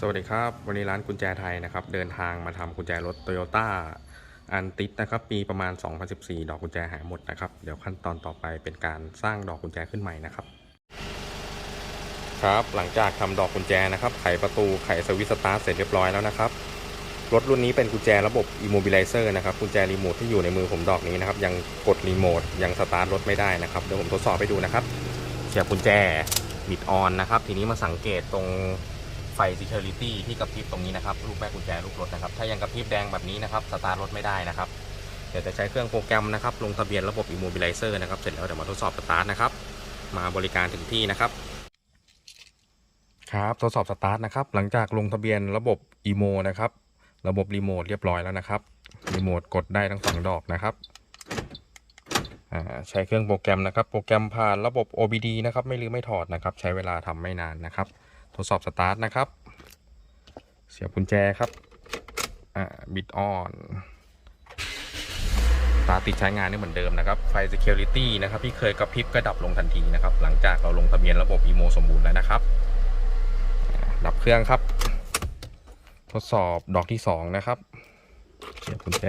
สวัสดีครับ วันนี้ร้านกุญแจไทยนะครับ เดินทางมาทำกุญแจรถโตโยต้าอันติดนะครับ ปีประมาณ 2014 ดอกกุญแจหายหมดนะครับ เดี๋ยวขั้นตอนต่อไปเป็นการสร้างดอกกุญแจขึ้นใหม่นะครับ ครับ หลังจากทำดอกกุญแจนะครับ ไขประตู ไขสวิตสตาร์ทเสร็จเรียบร้อยแล้วนะครับ รถรุ่นนี้เป็นกุญแจระบบ immobilizer นะครับ กุญแจรีโมทที่อยู่ในมือผมดอกนี้นะครับ ยังกดรีโมท ยังสตาร์ทรถไม่ได้นะครับ เดี๋ยวผมทดสอบให้ดูนะครับ เสียบกุญแจบิดออนนะครับ ทีนี้มาสังเกตตรง ไฟ security ที่กระพริบตรงนี้นะครับลูกแม่กุญแจลูกรถนะครับ ถ้ายังกระพริบแดงแบบนี้นะครับสตาร์ทรถไม่ได้นะครับ เดี๋ยวจะใช้เครื่องโปรแกรมนะครับลงทะเบียนระบบ immobilizer นะครับเสร็จแล้วเดี๋ยวมาทดสอบสตาร์ทนะครับ มาบริการถึงที่นะครับครับทดสอบสตาร์ทนะครับหลังจากลงทะเบียนระบบ imo นะครับระบบรีโมทเรียบร้อยแล้วนะครับรีโมทกดได้ทั้งสองดอกนะครับอ่าใช้เครื่องโปรแกรมนะครับ โปรแกรมผ่านระบบ OBD นะครับ ไม่ลืมไม่ถอดนะครับ ใช้เวลาทำไม่นานนะครับ ทดสอบสตาร์ทนะครับ เสียบกุญแจครับ อ่าบิดออนตาติดใช้งานนี่เหมือนเดิมนะครับ ไฟ Security นะครับที่เคยกระพริบก็ดับลงทันทีนะครับ หลังจากเราลงทะเบียนระบบ IMO สมบูรณ์แล้วนะครับ ดับเครื่องครับ ทดสอบดอกที่สองนะครับ เสียบกุญแจ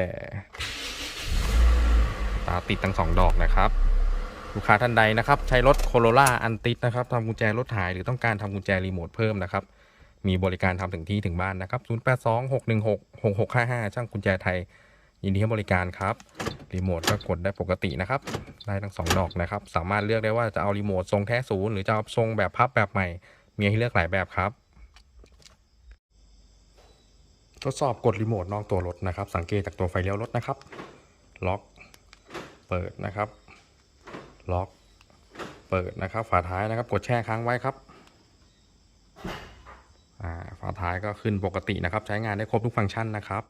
ตาติดทั้งสองดอกนะครับ ลูกค้าท่านใดนะครับ ใช้รถโคโรล่าอันติดนะครับทำกุญแจรถหายหรือต้องการทำกุญแจรีโมทเพิ่มนะครับ มีบริการทำถึงที่ถึงบ้านนะครับ 0826166655 ช่างกุญแจไทย ยินดีให้บริการครับรีโมทก็กดได้ปกตินะครับ ได้ทั้งสองดอกนะครับ สามารถเลือกได้ว่าจะเอารีโมททรงแท้ศูนย์หรือจะเอาทรงแบบพับแบบใหม่ มีให้เลือกหลายแบบครับ ทดสอบกดรีโมทนอกตัวรถนะครับ สังเกตจากตัวไฟเลี้ยวรถนะครับ ล็อก เปิดนะครับ ล็อกเปิดนะครับ ฝาท้ายนะครับ กดแช่ค้างไว้ครับอ่าฝาท้ายก็ขึ้นปกตินะครับ ใช้งานได้ครบทุกฟังก์ชันนะครับ